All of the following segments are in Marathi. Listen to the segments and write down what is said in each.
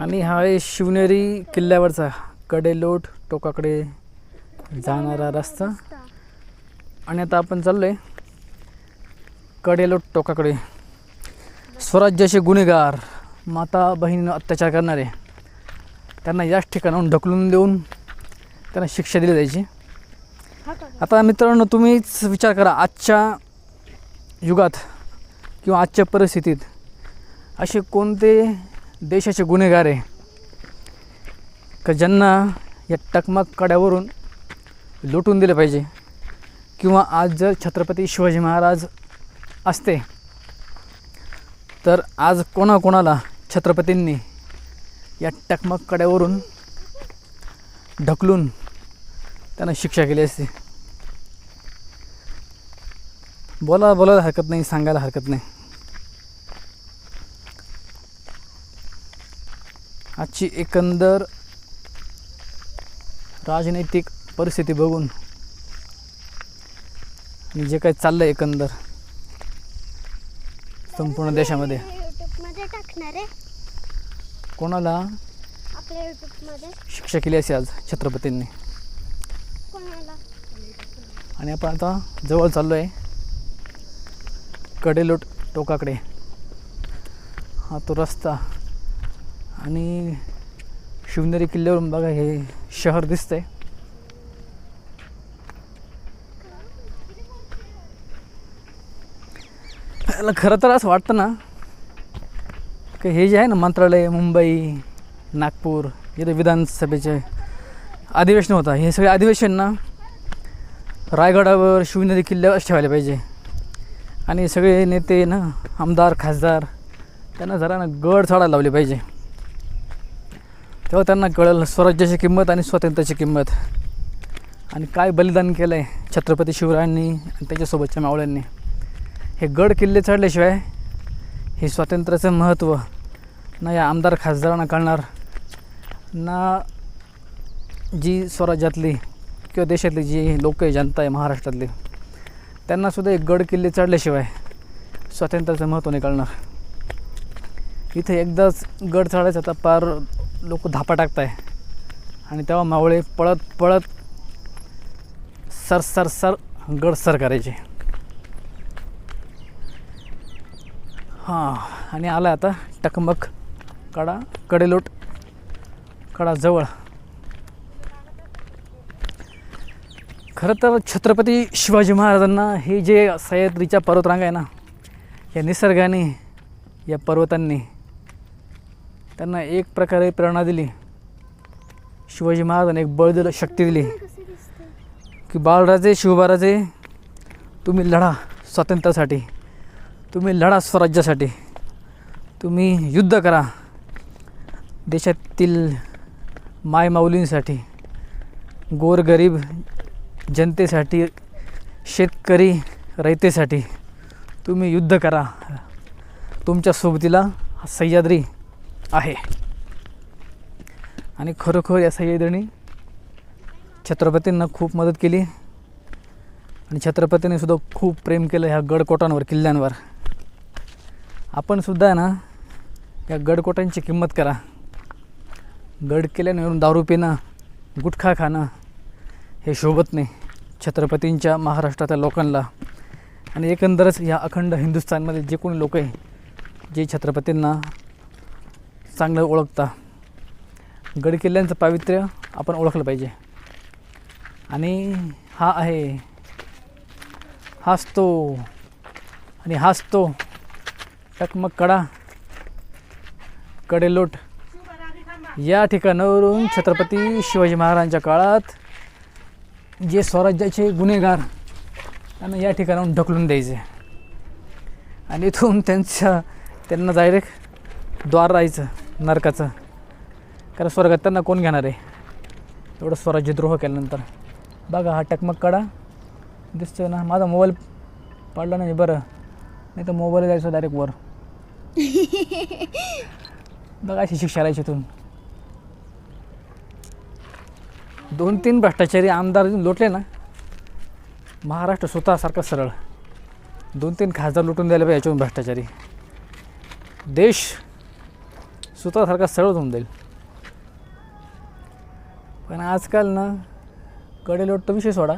आणि हा आहे शिवनेरी किल्ल्यावरचा कडेलोट टोकाकडे जाणारा रस्ता. आणि आता आपण चाललो आहे कडेलोट टोकाकडे. स्वराज्याचे गुन्हेगार माता बहिणीनं अत्याचार करणारे त्यांना याच ठिकाणाहून ढकलून देऊन त्यांना शिक्षा दिली जायची. आता मित्रांनो तुम्हीच विचार करा आजच्या युगात किंवा आजच्या परिस्थितीत असे कोणते देशाचे गुन्हेगार आहे. का ज्यांना या टकमक कड्यावरून लुटून दिले पाहिजे किंवा आज जर छत्रपती शिवाजी महाराज असते तर आज कोणाकोणाला छत्रपतींनी या टकमक कड्यावरून ढकलून त्यांना शिक्षा केली असते? बोला बोलायला हरकत नाही सांगायला हरकत नाही. आजची एकंदर राजनैतिक परिस्थिती बघून आणि जे काही चाललं आहे एकंदर संपूर्ण देशामध्ये. कोणाला? शिक्षा केली असे आज छत्रपतींनी. आणि आपण आता जवळ चाललो आहे कडेलोट टोकाकडे. हा तो रस्ता आणि शिवनेरी किल्ल्यावरून बघा हे शहर दिसतंय. त्याला खरं तर असं वाटतं ना की हे जे आहे ना मंत्रालय मुंबई नागपूर इथे विधानसभेचे अधिवेशन होतं. हे सगळे अधिवेशन ना रायगडावर शिवनेरी किल्ल्यावर ठेवायला पाहिजे. आणि सगळे नेते ना आमदार खासदार त्यांना जरा ना गड चढायला लावले पाहिजे. तेव्हा त्यांना कळलं स्वराज्याची किंमत आणि स्वातंत्र्याची किंमत. आणि काय बलिदान केलं आहे छत्रपती शिवरायांनी आणि त्याच्यासोबतच्या मावळ्यांनी. हे गड किल्ले चढल्याशिवाय हे स्वातंत्र्याचं महत्त्व ना या आमदार खासदारांना कळणार ना जी स्वराज्यातली किंवा देशातली जी लोक आहे जनता आहे महाराष्ट्रातली त्यांनासुद्धा एक गड किल्ले चढल्याशिवाय स्वातंत्र्याचं महत्त्व नाही कळणार. इथे एकदाच गड चढायचा आता पार लोक धापा टाकत आहे आणि तेव्हा मावळे पळत पळत सर सर सर गड सर करायचे. हां आणि आला आता टकमक कडा कडेलोट कडा जवळ. खरं तर छत्रपती शिवाजी महाराजांना हे जे सह्याद्रीच्या पर्वतरांग आहे ना या निसर्गाने या पर्वतांनी त्यांना एक प्रकारे प्रेरणा दिली. शिवाजी महाराजांनी एक बळ दिलं शक्ती दिली. की बाळराजे शिवबाराजे तुम्ही लढा स्वातंत्र्यासाठी तुम्ही लढा स्वराज्यासाठी तुम्ही युद्ध करा. देशातील मायमाऊलींसाठी गोरगरीब जनतेसाठी शेतकरी रयतेसाठी तुम्ही युद्ध करा. तुमच्या सोबतीला सह्याद्री आहे. आणि खरोखर या सह्याद्रीने छत्रपतींना खूप मदत केली. आणि छत्रपतींनी सुद्धा खूप प्रेम केलं ह्या गडकोटांवर किल्ल्यांवर. आपण सुद्धा ना या गडकोटांची किंमत करा. गड किल्ल्यांवरून दारू पिणं गुटखा खाणं हे शोभत नाही छत्रपतींच्या महाराष्ट्रातल्या लोकांना आणि एकंदरच या अखंड हिंदुस्थानमध्ये जे कोणी लोक आहे जे छत्रपतींना चांगलं ओळखता. गडकिल्ल्यांचं पावित्र्य आपण ओळखलं पाहिजे. आणि हा आहे हाच तो आणि हाच तो टकमक कडा कडेलोट. या ठिकाणावरून छत्रपती शिवाजी महाराजांच्या काळात जे स्वराज्याचे गुन्हेगार त्यांना या ठिकाणाहून ढकलून द्यायचे. आणि इथून त्यांच्या त्यांना डायरेक्ट द्वार राहायचं. नरकाचं. कारण स्वर्गात त्यांना कोण घेणार आहे? एवढं स्वराज्यद्रोह केल्यानंतर. बघा हा टकमक कडा दिसतोय ना माझा मोबाईल पडला नाही बरं. नाही तर मोबाईल जायचं डायरेक्ट वर. बघा अशी शिक्षा राहायची इथून. दोन तीन भ्रष्टाचारी आमदार लोटले ना. महाराष्ट्र स्वतःसारखं सरळ. दोन तीन खासदार लुटून द्यायला पाहिजे याच्यातून भ्रष्टाचारी. देश सुतासारखा सरळ होऊन जाईल. पण आजकाल ना कडेलोट तर विषय सोडा.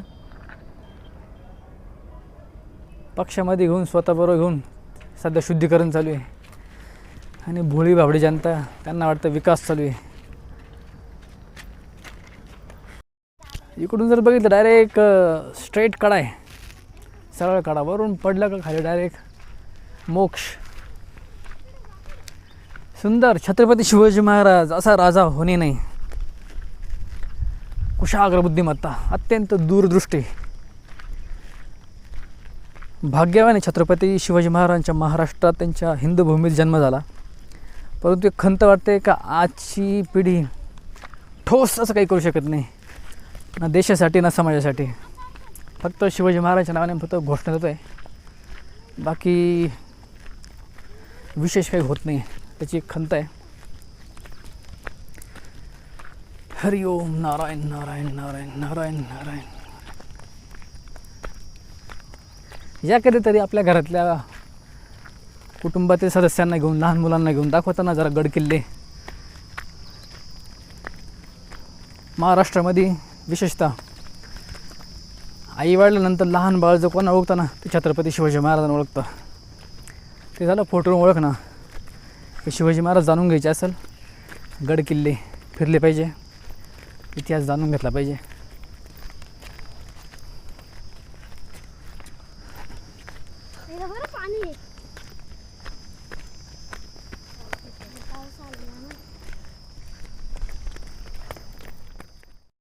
पक्षामध्ये घेऊन स्वतःबरोबर घेऊन सध्या शुद्धीकरण चालू आहे. आणि भोळी भाबडी जनता त्यांना वाटतं विकास चालू आहे. इकडून जर बघितलं डायरेक्ट स्ट्रेट कडा आहे. सरळ कडा वरून पडलं का खाली डायरेक्ट मोक्ष. सुंदर छत्रपती शिवाजी महाराज असा राजा होणे नाही. कुशाग्र बुद्धिमत्ता अत्यंत दूरदृष्टी. भाग्यवाने छत्रपती शिवाजी महाराजांच्या महाराष्ट्रात त्यांच्या हिंदू भूमीत जन्म झाला. परंतु एक खंत वाटते का आजची पिढी ठोस असं काही करू शकत नाही. ना देशासाठी ना समाजासाठी. फक्त शिवाजी महाराजांच्या नावाने फक्त घोषणा देतो आहे बाकी विशेष काही होत नाही. त्याची एक खंत आहे. हरि ओम नारायण नारायण नारायण नारायण नारायण. या कधीतरी आपल्या घरातल्या कुटुंबातील सदस्यांना घेऊन लहान मुलांना घेऊन दाखवताना जरा गड किल्ले. महाराष्ट्रामध्ये विशेषतः आई वाढल्यानंतर लहान बाळ जो कोणा ओळखताना ते छत्रपती शिवाजी महाराजांना ओळखतं. ते झालं फोटोवरून ओळख शिवाजी महाराज जाणून घ्यायचे असेल गड किल्ले फिरले पाहिजे इतिहास जाणून घेतला पाहिजे. पाणी आहे.